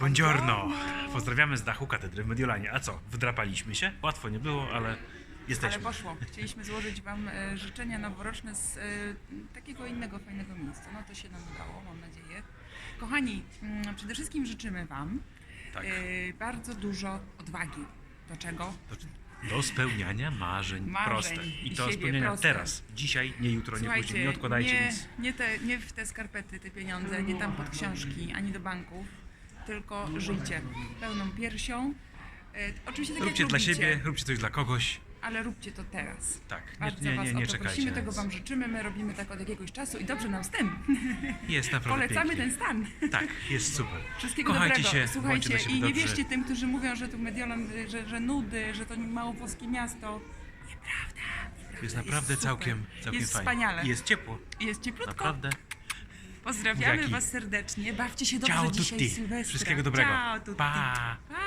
Buongiorno! Pozdrawiamy z dachu katedry w Mediolanie. A co, wdrapaliśmy się? Łatwo nie było, ale Ale jesteśmy. poszło. Chcieliśmy złożyć Wam e, życzenia noworoczne z e, takiego innego fajnego miejsca. No to się nam udało, mam nadzieję. Kochani, mm, przede wszystkim życzymy Wam Tak. e, bardzo dużo odwagi. Do czego? Do, spełniania marzeń, Marzeń proste. I i to siebie spełniania proste. teraz, dzisiaj, nie jutro, nie później. Nie odkładajcie nie, nic. nie, te, nie w te skarpety, te pieniądze, nie tam pod książki, ani do banków, tylko żyjcie pełną piersią. E, oczywiście tak Róbcie jak dla lubicie, siebie, róbcie coś dla kogoś. ale róbcie to teraz. Tak, nie, Bardzo nie, Was nie, o nie to czekajcie. prosimy, tego. Wam życzymy, my robimy tak od jakiegoś czasu i dobrze nam z tym. Jest naprawdę Polecamy pięknie. ten stan. Tak, jest super. Wszystkiego Kochajcie dobrego. się, bądźcie Słuchajcie, dla siebie i nie dobrzy. wierzcie tym, którzy mówią, że tu Mediolan, że, że nudy, że to małopolskie miasto. Nieprawda. nieprawda. Jest naprawdę super. całkiem, całkiem Jest fajnie. wspaniale. I Jest ciepło, Jest cieplutko. naprawdę. Pozdrawiamy Buziaki. Was serdecznie. Bawcie się dobrze Ciao dzisiaj tutti. Sylwestra. Wszystkiego dobrego. Ciao tutti. Pa. pa.